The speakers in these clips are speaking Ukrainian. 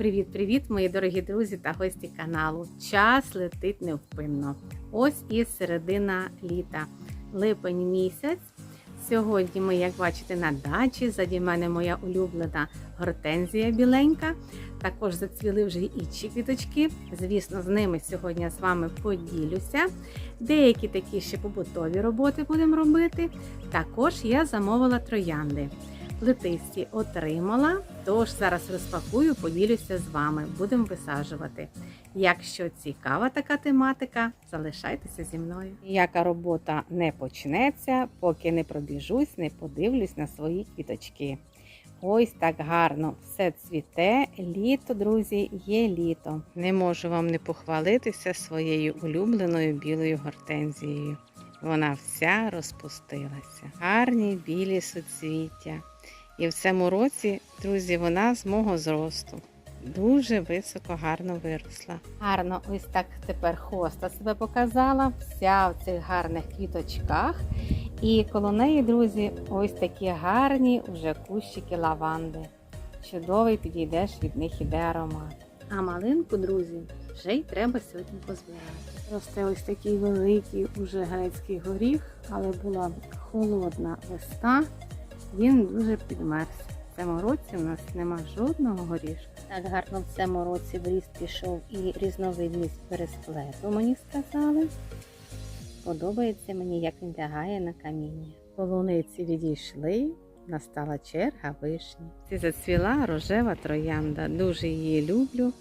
Привіт-привіт, мої дорогі друзі та гості каналу. Час летить невпинно. Ось і середина літа, липень місяць. Сьогодні ми, як бачите, на дачі. Заді мене моя улюблена гортензія біленька. Також зацвіли вже інші квіточки. Звісно, з ними сьогодні з вами поділюся. Деякі такі ще побутові роботи будемо робити. Також я замовила троянди. Плетисті отримала, тож зараз розпакую, поділюся з вами. Будемо висаджувати. Якщо цікава така тематика, залишайтеся зі мною. Ніяка робота не почнеться, поки не пробіжусь, не подивлюсь на свої квіточки. Ось так гарно все цвіте. Літо, друзі, є літо. Не можу вам не похвалитися своєю улюбленою білою гортензією. Вона вся розпустилася. Гарні білі суцвіття. І в цьому році, друзі, вона з мого зросту. Дуже високо, гарно виросла. Гарно, ось так тепер хоста себе показала, вся в цих гарних квіточках. І коло неї, друзі, ось такі гарні вже кущики лаванди. Чудовий підійдеш, від них іде аромат. А малинку, друзі, вже й треба сьогодні позбирати. Росте ось такий великий уже грецький горіх, але була холодна весна, він дуже підмерз. В цьому році у нас нема жодного горішка. Так гарно в цьому році в ріст пішов і різновидність пересплету, мені сказали. Подобається мені, як він лягає на каміння. Полуниці відійшли, настала черга вишні. Це зацвіла рожева троянда. Дуже її люблю.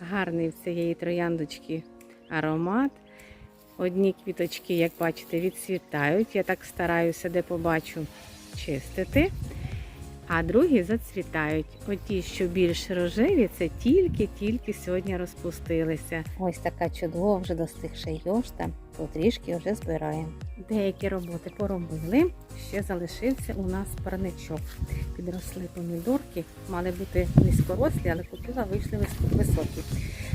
Гарний в цієї трояндочки аромат. Одні квіточки, як бачите, відцвітають. Я так стараюся, де побачу, чистити. А другі зацвітають. Оті, що більш рожеві, це тільки-тільки сьогодні розпустилися. Ось така чудова вже достигша йошта, потрішки вже збираємо. Деякі роботи поробили. Ще залишився у нас парничок. Підросли помідорки, мали бути низькорослі, але купила, вийшли високі.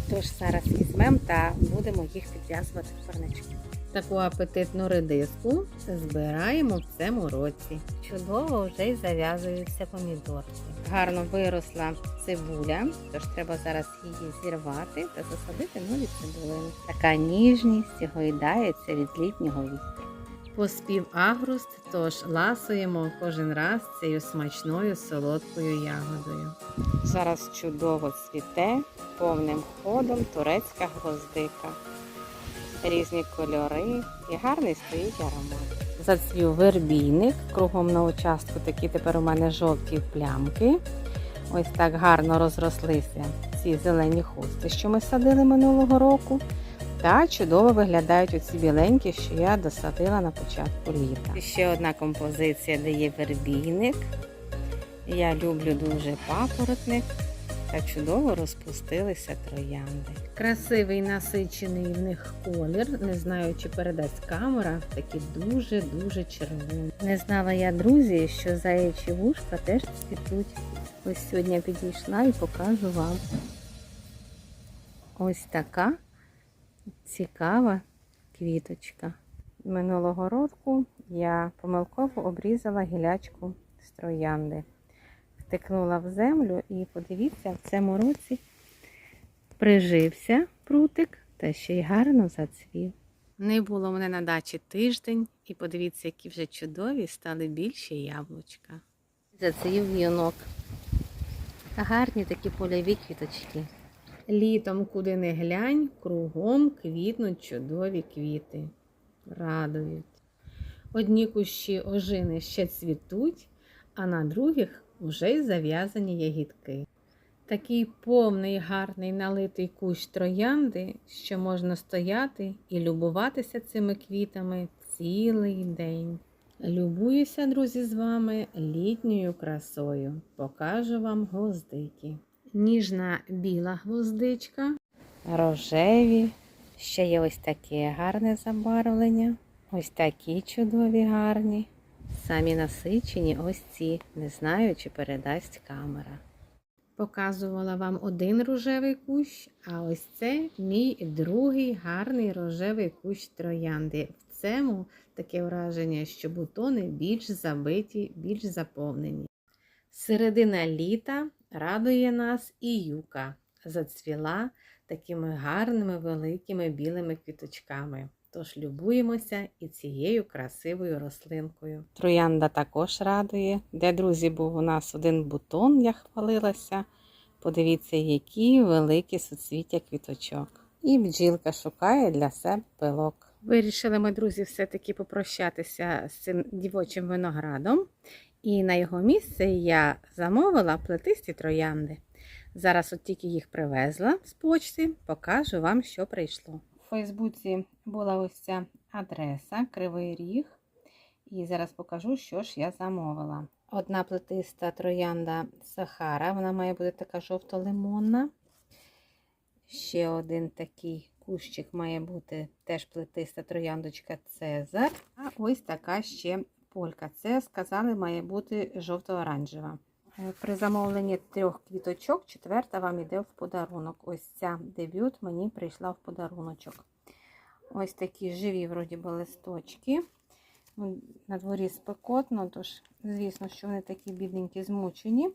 Тож зараз візьмемо та будемо їх підв'язувати в парнички. Таку апетитну редиску збираємо в цьому році. Чудово вже й зав'язуються помідорки. Гарно виросла цибуля, тож треба зараз її зірвати та засадити нові цибулини. Така ніжність гойдається від літнього вітру. Поспів агруст, тож ласуємо кожен раз цією смачною солодкою ягодою. Зараз чудово цвіте повним ходом турецька гвоздика різні кольори і гарний стоїть аромат. Зацвів вербійник, кругом на участку такі тепер у мене жовті плямки. Ось так гарно розрослися ці зелені хусти, що ми садили минулого року. Та чудово виглядають оці біленькі, що я досадила на початку літа. Ще одна композиція, де є вербійник. Я люблю дуже папоротник та чудово розпустилися троянди. Красивий насичений в них колір. Не знаю, чи передасть камера. Такі дуже-дуже червоні. Не знала я, друзі, що заячі вушка теж цвітуть. Ось сьогодні підійшла і покажу вам. Ось така цікава квіточка. Минулого року я помилково обрізала гілячку з троянди втикнула в землю і подивіться, в цьому році прижився прутик та ще й гарно зацвів. Не було мене на дачі тиждень, і подивіться, які вже чудові стали більші яблучка. Зацвів вінок. Гарні такі польові квіточки. Літом, куди не глянь, кругом квітнуть чудові квіти. Радують. Одні кущі ожини ще цвітуть, а на других уже й зав'язані ягідки. Такий повний, гарний налитий кущ троянди, що можна стояти і любуватися цими квітами цілий день. Любуюся, друзі, з вами літньою красою. Покажу вам гвоздики. Ніжна біла гвоздичка, рожеві, ще є ось таке гарне забарвлення. Ось такі чудові гарні. Самі насичені ось ці, не знаю, чи передасть камера. Показувала вам один рожевий кущ, а ось це мій другий гарний рожевий кущ троянди. В цьому таке враження, що бутони більш забиті, більш заповнені. Середина літа радує нас і юка. зацвіла такими гарними великими білими квіточками. Тож любуємося і цією красивою рослинкою. Троянда також радує. Де, друзі, був у нас один бутон, я хвалилася. Подивіться, які великі суцвіття квіточок. І бджілка шукає для себе пилок. Вирішили ми, друзі, все-таки попрощатися з цим дівочим виноградом. І на його місце я замовила плетисті троянди. Зараз от тільки їх привезла з почти, покажу вам, що прийшло. Фейсбуці була ось ця адреса Кривий Ріг. І зараз покажу, що ж я замовила. Одна плетиста троянда Сахара, вона має бути така жовто-лимонна. Ще один такий кущик має бути теж плетиста трояндочка Цезар. А ось така ще полька. Це, сказали, має бути жовто-оранжева. Е, При замовленні трьох квіточок, четверта вам іде в подарунок. Ось ця дебют мені прийшла в подаруночок. Ось такі живі, вроді би, листочки. Ну, На дворі спекотно, тож, звісно, що вони такі бідненькі, змучені.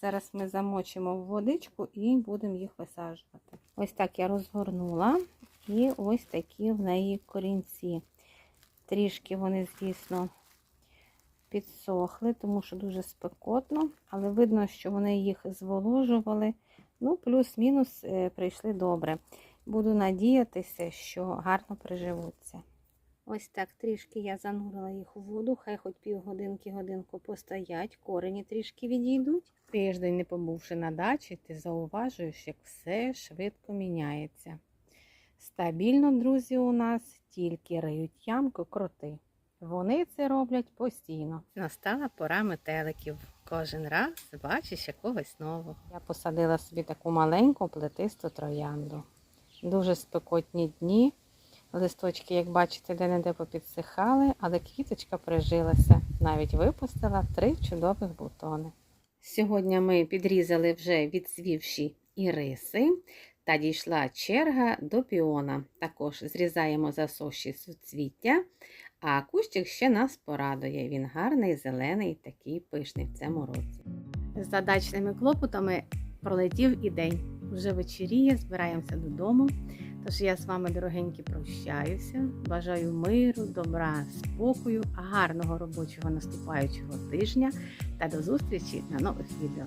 Зараз ми замочимо в водичку і будемо їх висаджувати. Ось так я розгорнула. І ось такі в неї корінці. Трішки вони, звісно, підсохли, тому що дуже спекотно, але видно, що вони їх зволожували. Ну, плюс-мінус е, прийшли добре. Буду надіятися, що гарно приживуться. Ось так трішки я занурила їх у воду, хай хоч півгодинки-годинку постоять, корені трішки відійдуть. Тиждень не побувши на дачі, ти зауважуєш, як все швидко міняється. Стабільно, друзі, у нас тільки риють ямку кроти. Вони це роблять постійно. Настала пора метеликів. Кожен раз бачиш якогось нового. Я посадила собі таку маленьку плетисту троянду. Дуже спекотні дні. Листочки, як бачите, де-не-де попідсихали, але квіточка прижилася. Навіть випустила три чудових бутони. Сьогодні ми підрізали вже відсвівші іриси та дійшла черга до піона. Також зрізаємо засохші суцвіття, а кущик ще нас порадує. Він гарний, зелений, такий пишний в цьому році. З задачними клопотами пролетів і день. Вже вечеріє, збираємося додому. Тож я з вами, дорогенькі, прощаюся. Бажаю миру, добра, спокою, гарного робочого наступаючого тижня та до зустрічі на нових відео.